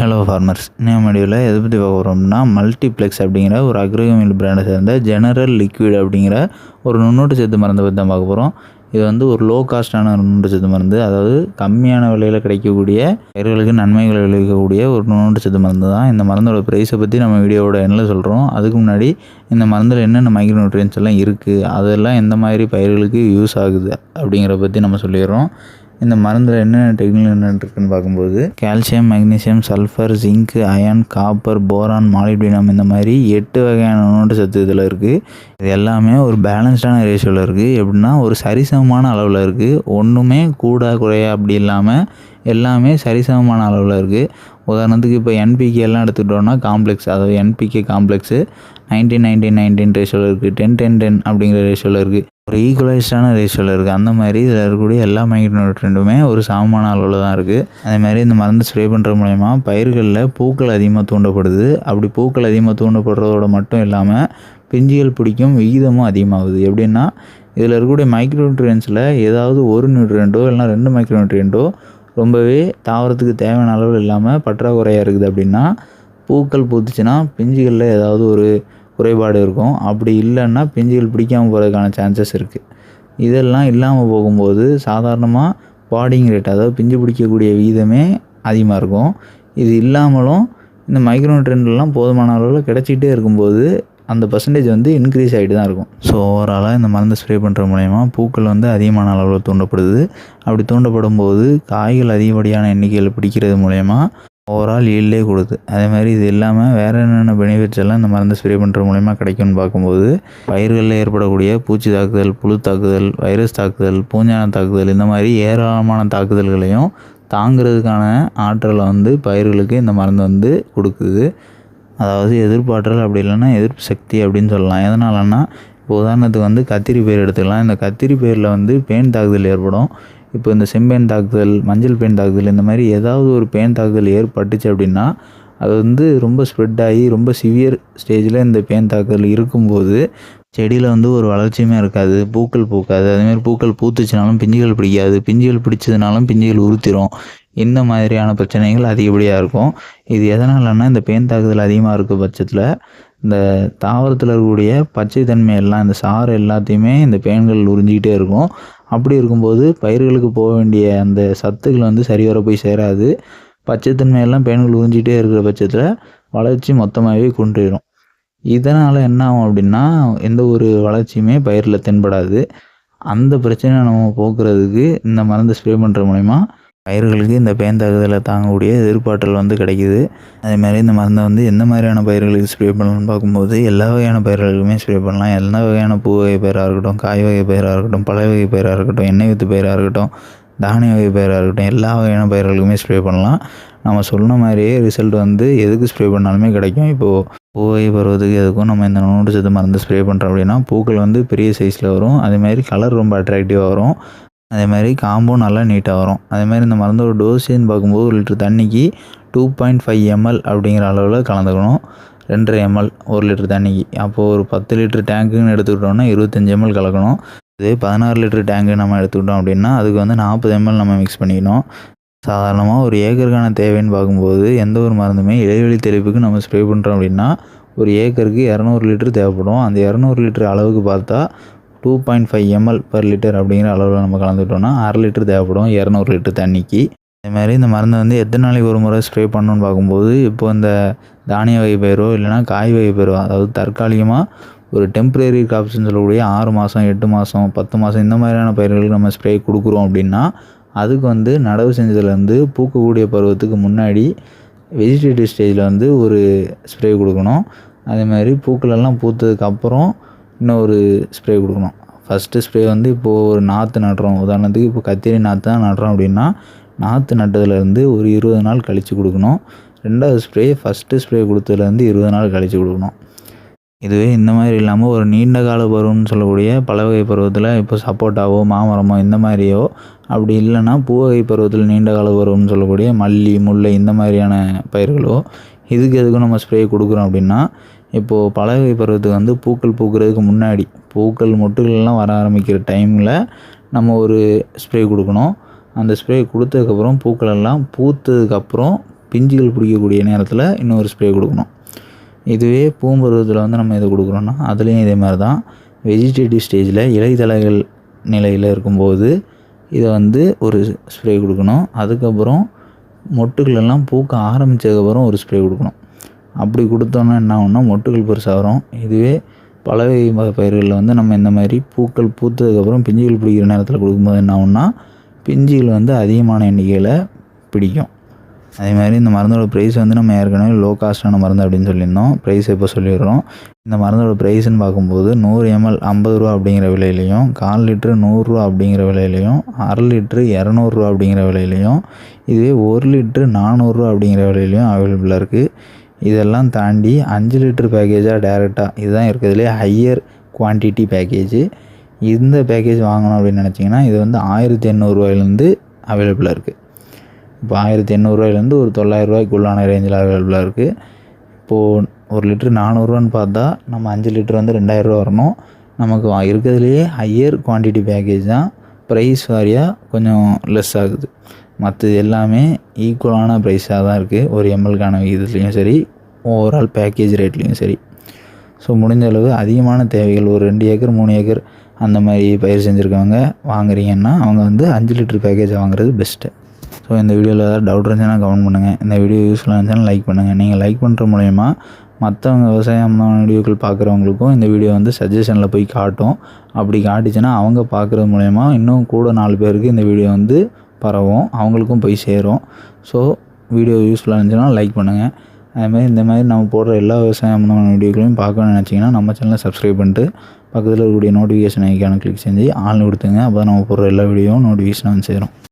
Hello farmers இன்னும் வீடியோவில் எதை பற்றி பார்க்க போகிறோம்னா மல்டிப்ளெக்ஸ் அப்படிங்கிற ஒரு அக்ரோமில் பிராண்டை சேர்ந்த ஜெனரல் லிக்விட் அப்படிங்கிற ஒரு நுண்ணூட்டு சேர்த்து மருந்தை பற்றி தான் பார்க்க போகிறோம் இது வந்து ஒரு லோ காஸ்டான நுண்ணோட்டு சேர்த்து மருந்து. அதாவது கம்மியான விலையில் கிடைக்கக்கூடிய பயிர்களுக்கு நன்மைகளை விளைவிக்கக்கூடிய ஒரு நுண்ணூட்டு சேர்த்து மருந்து தான். இந்த மருந்தோட ப்ரைஸை பற்றி நம்ம வீடியோவோட எண்ணில் சொல்கிறோம் அதுக்கு முன்னாடி இந்த மருந்தில் என்னென்ன மைக்ரோ நியூட்ரியன்ஸ் எல்லாம் இருக்குது அதெல்லாம் எந்த மாதிரி பயிர்களுக்கு யூஸ் ஆகுது அப்படிங்கிறத பற்றி நம்ம சொல்லிடுறோம். இந்த மருந்தில் என்னென்ன டெக்னிக் இருக்குன்னு பார்க்கும்போது calcium magnesium sulphur zinc iron copper boron molybdenum இந்த மாதிரி எட்டு வகையான உணவு சத்து இதில் இருக்குது இது எல்லாமே ஒரு பேலன்ஸ்டான ரேஷியோவில் இருக்குது எப்படின்னா ஒரு சரிசமமான அளவில் இருக்குது ஒன்றுமே கூட குறையா அப்படி இல்லாமல் எல்லாமே சரிசமமான அளவில் இருக்குது உதாரணத்துக்கு இப்போ என்பிகே எல்லாம் எடுத்துக்கிட்டோம்னா காம்ப்ளெக்ஸ் அதாவது NPK complex nineteen nineteen nineteen ரேஷியோவில் இருக்குது டென் டென் டென் அப்படிங்கிற ரேஷியோவில் இருக்குது ஒரு ஈக்குவலைஸ்டான ரேஷியோவில் இருக்குது அந்த மாதிரி இதில் இருக்கக்கூடிய எல்லா மைக்ரோநியூட்ரண்ட்டுமே ஒரு சமமான அளவில் தான் இருக்குது அதே மாதிரி இந்த மருந்து ஸ்ப்ரே பண்ணுற மூலயமா பயிர்களில் பூக்கள் அதிகமாக தூண்டப்படுது. அப்படி பூக்கள் அதிகமாக தூண்டப்படுறதோட மட்டும் இல்லாமல் பிஞ்சுகள் பிடிக்கும் விகிதமும் அதிகமாகுது. எப்படின்னா இதில் இருக்கக்கூடிய மைக்ரோநியூட்ரியன்ஸில் ஏதாவது ஒரு நியூட்ரியண்ட்டோ இல்லைனா ரெண்டு மைக்ரோநியூட்ரியண்ட்டோ ரொம்பவே தாவரத்துக்கு தேவையான அளவில் இல்லாமல் பற்றாக்குறையாக இருக்குது அப்படின்னா பூக்கள் பூத்துச்சுன்னா பிஞ்சுகளில் ஏதாவது ஒரு குறைபாடு இருக்கும். அப்படி இல்லைன்னா பிஞ்சுகள் பிடிக்காமல் போகிறதுக்கான சான்சஸ் இருக்குது இதெல்லாம் இல்லாமல் போகும்போது சாதாரணமாக பாடிங் ரேட் அதாவது பிஞ்சு பிடிக்கக்கூடிய வீதமே அதிகமாக இருக்கும். இது இல்லாமலும் இந்த மைக்ரோ ட்ரெண்ட்லாம் போதுமான அளவில் கிடச்சிக்கிட்டே இருக்கும்போது அந்த பர்சன்டேஜ் வந்து இன்க்ரீஸ் ஆகிட்டு தான் இருக்கும். ஸோ ஓவராலாக இந்த மருந்து ஸ்ப்ரே பண்ணுற மூலயமா பூக்கள் வந்து அதிகமான அளவில் தூண்டப்படுது. அப்படி தூண்டப்படும் போது காய்கள் அதிகப்படியான எண்ணிக்கையில் பிடிக்கிறது மூலயமா ஓவரால் ஈல்டே கொடுது. அதே மாதிரி இது இல்லாமல் வேறு என்னென்ன பெனிஃபிட்ஸ் எல்லாம் இந்த மருந்து ஸ்ப்ரே பண்ணுற மூலயமா கிடைக்கும்னு பார்க்கும்போது பயிர்களில் ஏற்படக்கூடிய பூச்சி தாக்குதல் புழு தாக்குதல் வைரஸ் தாக்குதல் பூஞ்சான தாக்குதல் இந்த மாதிரி ஏராளமான தாக்குதல்களையும் தாங்கிறதுக்கான ஆற்றலை வந்து பயிர்களுக்கு இந்த மருந்து வந்து கொடுக்குது. அதாவது எதிர்ப்பாற்றல் அப்படி இல்லைன்னா எதிர்ப்பு சக்தி அப்படின்னு சொல்லலாம். எதனாலன்னா இப்போ உதாரணத்துக்கு வந்து கத்திரி பயிர் எடுத்துக்கலாம். இந்த கத்திரி பயிரில் வந்து பேன் தாக்குதல் ஏற்படும். இப்போ இந்த செம்பேன் தாக்குதல் மஞ்சள் பேன் தாக்குதல் இந்த மாதிரி ஏதாவது ஒரு பேன் தாக்குதல் ஏற்பட்டுச்சு அப்படின்னா அது வந்து ரொம்ப ஸ்ப்ரெட் ஆகி ரொம்ப சிவியர் ஸ்டேஜில் இந்த பேன் தாக்குதல் இருக்கும்போது செடியில் வந்து ஒரு வளர்ச்சியுமே இருக்காது. பூக்கள் பூக்காது. அதேமாதிரி பூக்கள் பூத்துச்சுனாலும் பிஞ்சுகள் பிடிக்காது. பிஞ்சுகள் பிடிச்சதுனாலும் பிஞ்சுகள் உறுத்திரும் இந்த மாதிரியான பிரச்சனைகள் அதிகப்படியாக இருக்கும். இது எதனாலன்னா இந்த பேன் தாக்குதல் அதிகமாக இருக்க பட்சத்தில் இந்த தாவரத்தில் இருக்கக்கூடிய பச்சை தன்மை எல்லாம் இந்த சாறு எல்லாத்தையுமே இந்த பேன்கள் உறிஞ்சிக்கிட்டே இருக்கும். அப்படி இருக்கும்போது பயிர்களுக்கு போக வேண்டிய அந்த சத்துக்கள் வந்து சரிவர போய் சேராது. பச்சைத்தன்மையெல்லாம் பேன்கள் உறிஞ்சிக்கிட்டே இருக்கிற பட்சத்தில் வளர்ச்சி மொத்தமாகவே குன்றிடும். இதனால் என்ன ஆகும் அப்படின்னா எந்த ஒரு வளர்ச்சியுமே பயிரில் தென்படாது. அந்த பிரச்சனையை நம்ம போக்குறதுக்கு இந்த மருந்து ஸ்ப்ரே பண்ணுற மூலிமா பயிர்களுக்கு இந்த பேந்தாக்குதலை தாங்கக்கூடிய எதிர்ப்பாற்றல் வந்து கிடைக்கிது. அதேமாதிரி இந்த மருந்தை வந்து எந்த மாதிரியான பயிர்களுக்கு ஸ்ப்ரே பண்ணலாம்னு பார்க்கும்போது எல்லா வகையான பயிர்களுக்குமே ஸ்ப்ரே பண்ணலாம். எல்லா வகையான பூ வகை பயிராக இருக்கட்டும் காய் வகை பயிராக இருக்கட்டும் பழ வகை பயிராக இருக்கட்டும் எண்ணெய் வித்து பயிராக இருக்கட்டும் தானிய வகை பயிராக இருக்கட்டும் எல்லா வகையான பயிர்களுக்குமே ஸ்ப்ரே பண்ணலாம். நம்ம சொன்ன மாதிரியே ரிசல்ட் வந்து எதுக்கு ஸ்ப்ரே பண்ணாலுமே கிடைக்கும். இப்போது பூவை பருவத்துக்கு எதுக்கும் நம்ம இந்த நோட்டு சத்து மருந்து ஸ்ப்ரே பண்ணுறோம் அப்படின்னா பூக்கள் வந்து பெரிய சைஸில் வரும். அதேமாதிரி கலர் ரொம்ப அட்ராக்டிவாக வரும். அதே மாதிரி காம்பும் நல்லா நீட்டாக வரும். அதே மாதிரி இந்த மருந்தோட டோஸுன்னு பார்க்கும்போது ஒரு லிட்டர் தண்ணிக்கு டூ பாயிண்ட் ஃபைவ் எம்எல் அப்படிங்கிற அளவில் கலந்துக்கணும். ரெண்டரை எம்எல் ஒரு லிட்டர் தண்ணிக்கு. அப்போது ஒரு பத்து லிட்டர் டேங்க்குன்னு எடுத்துக்கிட்டோம்னா இருபத்தஞ்சி எம்எல் கலக்கணும். இதே பதினாறு லிட்டர் டேங்கு நம்ம எடுத்துக்கிட்டோம் அப்படின்னா அதுக்கு வந்து நாற்பது எம்எல் நம்ம மிக்ஸ் பண்ணிக்கணும். சாதாரணமாக ஒரு ஏக்கருக்கான தேவைன்னு பார்க்கும்போது எந்த ஒரு மருந்துமே இடைவெளி தெளிப்புக்கு நம்ம ஸ்ப்ரே பண்ணுறோம் அப்படின்னா ஒரு ஏக்கருக்கு இரநூறு லிட்டர் தேவைப்படும். அந்த இரநூறு லிட்டர் அளவுக்கு பார்த்தா two point five ml per litre அப்படிங்கிற அளவில் நம்ம கலந்துக்கிட்டோம்னா அரை லிட்டர் தேவைப்படும் இரநூறு லிட்டர் தண்ணிக்கு. அதேமாதிரி இந்த மருந்தை வந்து எத்தனை நாளைக்கு ஒரு முறை ஸ்ப்ரே பண்ணணும்னு பார்க்கும்போது இப்போ இந்த தானிய வகை பயிரோ இல்லைனா காய் வகை பயிரோ அதாவது தற்காலிகமாக ஒரு டெம்ப்ரரி கிராப்ஸ்ன்னு சொல்லக்கூடிய ஆறு மாதம் எட்டு மாதம் பத்து மாதம் இந்த மாதிரியான பயிர்களுக்கு நம்ம ஸ்ப்ரே கொடுக்குறோம் அப்படின்னா அதுக்கு வந்து நடவு செஞ்சதுலேருந்து பூக்கக்கூடிய பருவத்துக்கு முன்னாடி வெஜிடேட்டிவ் ஸ்டேஜில் வந்து ஒரு ஸ்ப்ரே கொடுக்கணும். அதே மாதிரி பூக்களெல்லாம் பூத்ததுக்கப்புறம் இன்னும் ஒரு ஸ்ப்ரே கொடுக்கணும். ஃபஸ்ட்டு ஸ்ப்ரே வந்து இப்போது ஒரு நாற்று நடுறோம். உதாரணத்துக்கு இப்போ கத்திரி நாற்று தான் நடுறோம் அப்படின்னா நாற்று நட்டதுலேருந்து ஒரு இருபது நாள் கழித்து கொடுக்கணும். ரெண்டாவது ஸ்ப்ரே ஃபஸ்ட்டு ஸ்ப்ரே கொடுத்ததுலேருந்து இருபது நாள் கழித்து கொடுக்கணும். இதுவே இந்த மாதிரி இல்லாமல் ஒரு நீண்ட கால பருவம்னு சொல்லக்கூடிய பல வகை பருவத்தில் இப்போ சப்போட்டாவோ மாமரமோ இந்த மாதிரியோ அப்படி இல்லைன்னா பூவகை பருவத்தில் நீண்ட கால பருவம்னு சொல்லக்கூடிய மல்லி முல்லை இந்த மாதிரியான பயிர்களோ இதுக்கு எதுக்கும் நம்ம ஸ்ப்ரே கொடுக்குறோம் அப்படின்னா இப்போது பலகை பருவத்துக்கு வந்து பூக்கள் பூக்கிறதுக்கு முன்னாடி பூக்கள் மொட்டுகள்லாம் வர ஆரம்பிக்கிற டைமில் நம்ம ஒரு ஸ்ப்ரே கொடுக்கணும். அந்த ஸ்ப்ரே கொடுத்ததுக்கப்புறம் பூக்களெல்லாம் பூத்ததுக்கப்புறம் பிஞ்சுகள் பிடிக்கக்கூடிய நேரத்தில் இன்னொரு ஸ்ப்ரே கொடுக்கணும். இதுவே பூம்பருவத்தில் வந்து நம்ம எதை கொடுக்குறோன்னா அதுலேயும் இதே மாதிரி தான் வெஜிடேட்டிவ் ஸ்டேஜில் இலைதழைகள் நிலையில் இருக்கும்போது இதை வந்து ஒரு ஸ்ப்ரே கொடுக்கணும். அதுக்கப்புறம் மொட்டுகள் எல்லாம் பூக்க ஆரம்பித்ததுக்கப்புறம் ஒரு ஸ்ப்ரே கொடுக்கணும். அப்படி கொடுத்தோன்னா என்ன ஆகும்னா மொட்டுகள் பெருசாக வரும். இதுவே பலவை பயிர்களில் வந்து நம்ம இந்த மாதிரி பூக்கள் பூத்ததுக்கப்புறம் பிஞ்சுகள் பிடிக்கிற நேரத்தில் கொடுக்கும்போது என்ன ஆகும்னா பிஞ்சுகள் வந்து அதிகமான எண்ணிக்கையில் பிடிக்கும். அதே மாதிரி இந்த மருந்தோட ப்ரைஸ் வந்து நம்ம ஏற்கனவே லோ காஸ்ட்டான மருந்து அப்படின்னு சொல்லியிருந்தோம். ப்ரைஸ் இப்போ சொல்லிடுறோம். இந்த மருந்தோட ப்ரைஸ்ன்னு பார்க்கும்போது நூறு எம்எல் ஐம்பது ரூபா அப்படிங்கிற விலையிலையும் கால் லிட்ரு நூறுரூவா அப்படிங்கிற விலையிலையும் அரை லிட்ரு இரநூறுவா அப்படிங்கிற விலையிலையும் இதுவே ஒரு லிட்ரு நானூறுரூவா அப்படிங்கிற விலையிலையும் அவைலபிளாக இருக்குது இதெல்லாம் தாண்டி அஞ்சு லிட்டர் பேக்கேஜாக டேரெக்டாக இதுதான் இருக்கிறதுலே ஹையர் குவான்டிட்டி பேக்கேஜ் இந்த பேக்கேஜ் வாங்கணும் அப்படின்னு நினச்சிங்கன்னா இது வந்து ஆயிரத்தி எண்ணூறுரூவாயிலேருந்து அவைலபிளாக இருக்குது இப்போ ஆயிரத்தி எண்ணூறுரூவாயிலேருந்து ஒரு தொள்ளாயிரரூவாய்க்குள்ளான ரேஞ்சில் அவைலபிளாக இருக்குது இப்போது ஒரு லிட்ரு நானூறுரூவான்னு பார்த்தா நம்ம அஞ்சு லிட்டர் வந்து ரெண்டாயிரரூவா வரணும். நமக்கு வா- இருக்கிறதுலையே ஹையர் குவான்டிட்டி பேக்கேஜ் தான் ப்ரைஸ் வாரியாக கொஞ்சம் லெஸ் ஆகுது. மற்றது எல்லாமே ஈக்குவலான ப்ரைஸாக தான் இருக்குது ஒரு எம்எல்கான விகிதத்துலேயும் சரி ஓவரால் பேக்கேஜ் ரேட்லேயும் சரி. ஸோ முடிஞ்ச அளவு அதிகமான தேவைகள் ஒரு ரெண்டு ஏக்கர் மூணு ஏக்கர் அந்த மாதிரி பயிர் செஞ்சுருக்கவங்க வாங்குறீங்கன்னா அவங்க வந்து அஞ்சு லிட்டர் பேக்கேஜ் வாங்குறது பெஸ்ட்டு ஸோ இந்த வீடியோவில் ஏதாவது டவுட் இருந்துச்சுன்னா கமெண்ட் பண்ணுங்கள் இந்த வீடியோ யூஸ்ஃபுல்லாக இருந்துச்சுன்னா லைக் பண்ணுங்கள் நீங்கள் லைக் பண்ணுற மூலயமா மற்றவங்க விவசாயம் வீடியோக்கள் பார்க்குறவங்களுக்கும் இந்த வீடியோ வந்து சஜஷனில் போய் காட்டும். அப்படி காட்டுச்சுன்னா அவங்க பார்க்குறது மூலயமா இன்னும் கூட நாலு பேருக்கு இந்த வீடியோ வந்து பரவும். அவங்களுக்கும் போய் சேரும். ஸோ வீடியோ யூஸ்ஃபுல்லாக இருந்துச்சுன்னா லைக் பண்ணுங்கள் அதேமாதிரி இந்த மாதிரி நம்ம போடுற எல்லா விவசாயம் சம்மந்தமான வீடியோக்களையும் பார்க்கணும்னு நினச்சிங்கன்னா நம்ம சேனலை சப்ஸ்கிரைப் பண்ணிட்டு பக்கத்தில் இருக்கக்கூடிய நோட்டிஃபிகேஷன் ஐக்கான கிளிக் செஞ்சு ஆள் கொடுத்துங்க அப்போ தான் நம்ம போடுற எல்லா வீடியோவும் நோட்டிஃபிகேஷன் வந்து சேரும்.